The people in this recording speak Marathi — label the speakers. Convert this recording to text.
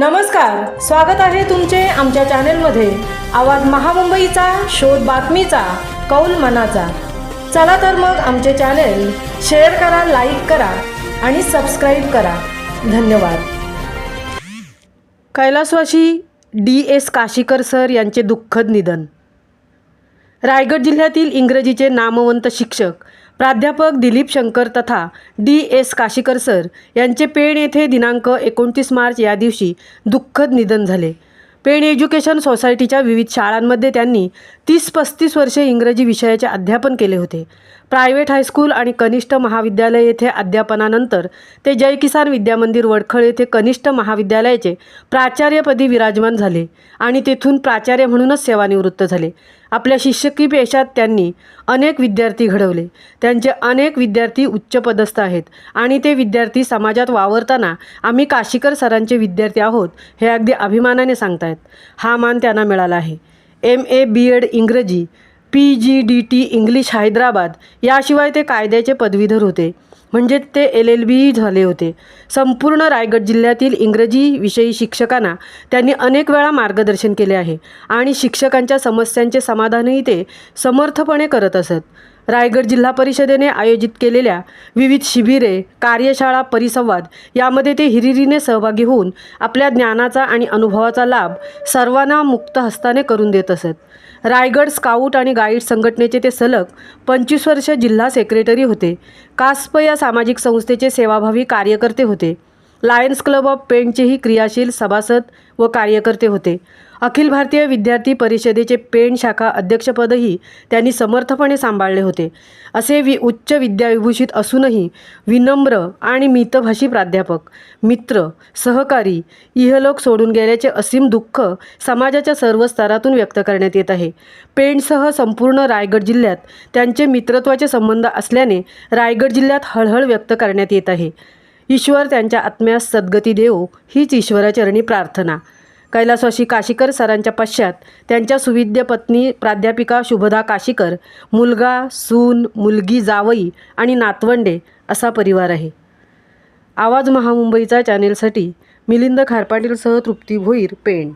Speaker 1: नमस्कार स्वागत आहे तुमचे आमच्या चॅनेलमध्ये. आवाज महामुंबईचा शोध बातमीचा कौल मनाचा. चला तर मग आमचे चॅनेल शेअर करा लाईक करा आणि सबस्क्राईब करा. धन्यवाद. कैलासवासी डी एस काशीकर सर यांचे दुःखद निधन. रायगड जिल्ह्यातील इंग्रजीचे नामवंत शिक्षक प्राध्यापक दिलीप शंकर तथा डी एस काशीकर सर यांचे पेण येथे दिनांक एकोणतीस मार्च या दिवशी दुःखद निधन झाले. पेण एज्युकेशन सोसायटीच्या विविध शाळांमध्ये त्यांनी तीस पस्तीस वर्षे इंग्रजी विषयाचे अध्यापन केले होते. प्रायव्हेट हायस्कूल आणि कनिष्ठ महाविद्यालय येथे अध्यापनानंतर ते जय किसान विद्यामंदिर वडखळ येथे कनिष्ठ महाविद्यालयाचे प्राचार्यपदी विराजमान झाले आणि तेथून प्राचार्य म्हणूनच सेवानिवृत्त झाले. आपल्या शिक्षकी पेशात त्यांनी अनेक विद्यार्थी घडवले. त्यांचे अनेक विद्यार्थी उच्चपदस्थ आहेत आणि ते विद्यार्थी समाजात वावरताना आम्ही काशीकर सरांचे विद्यार्थी आहोत हे अगदी अभिमानाने सांगतायत. हा मान त्यांना मिळाला आहे. एम. ए. बी. एड. इंग्रजी P G D T English Hyderabad याशिवाय ते कायद्याचे पदवीधर होते. म्हणजे ते एल एल बी झाले होते. संपूर्ण रायगड जिल्ह्यातील इंग्रजी विषयी शिक्षकांना त्यांनी अनेक वेळा मार्गदर्शन केले आहे आणि शिक्षकांच्या समस्यांचे समाधानही ते समर्थपणे करत असत. रायगड जिल्हा परिषदेने आयोजित केलेल्या विविध शिबिरे कार्यशाळा परिसंवाद यामध्ये ते हिरिरीने सहभागी होऊन आपल्या ज्ञानाचा आणि अनुभवाचा लाभ सर्वांना मुक्त हस्ताने करून देत असत. रायगड स्काउट आणि गाईड संघटनेचे ते सलग पंचवीस वर्ष जिल्हा सेक्रेटरी होते. कास्प या सामाजिक संस्थेचे सेवाभावी कार्यकर्ते होते. लायन्स क्लब ऑफ पेंटचेही क्रियाशील सभासद व कार्यकर्ते होते. अखिल भारतीय विद्यार्थी परिषदेचे पेण शाखा अध्यक्षपदही त्यांनी समर्थपणे सांभाळले होते. असे वि उच्च विद्याविभूषित असूनही विनम्र आणि मितभाषी प्राध्यापक मित्र सहकारी इहलोक सोडून गेल्याचे असीम दुःख समाजाच्या सर्व स्तरातून व्यक्त करण्यात येत आहे. पेणसह संपूर्ण रायगड जिल्ह्यात त्यांचे मित्रत्वाचे संबंध असल्याने रायगड जिल्ह्यात हळहळ व्यक्त करण्यात येत आहे. ईश्वर त्यांच्या आत्म्यास सद्गती देवो हीच ईश्वराचरणी प्रार्थना. कैलासवाशी काशीकर सरांच्या पश्चात त्यांच्या सुविद्य पत्नी प्राध्यापिका शुभदा काशीकर मुलगा सून मुलगी जावई आणि नातवंडे असा परिवार आहे. आवाज महामुंबईचा चॅनेलसाठी मिलिंद खारपाटीलसह तृप्ती भोईर पेण.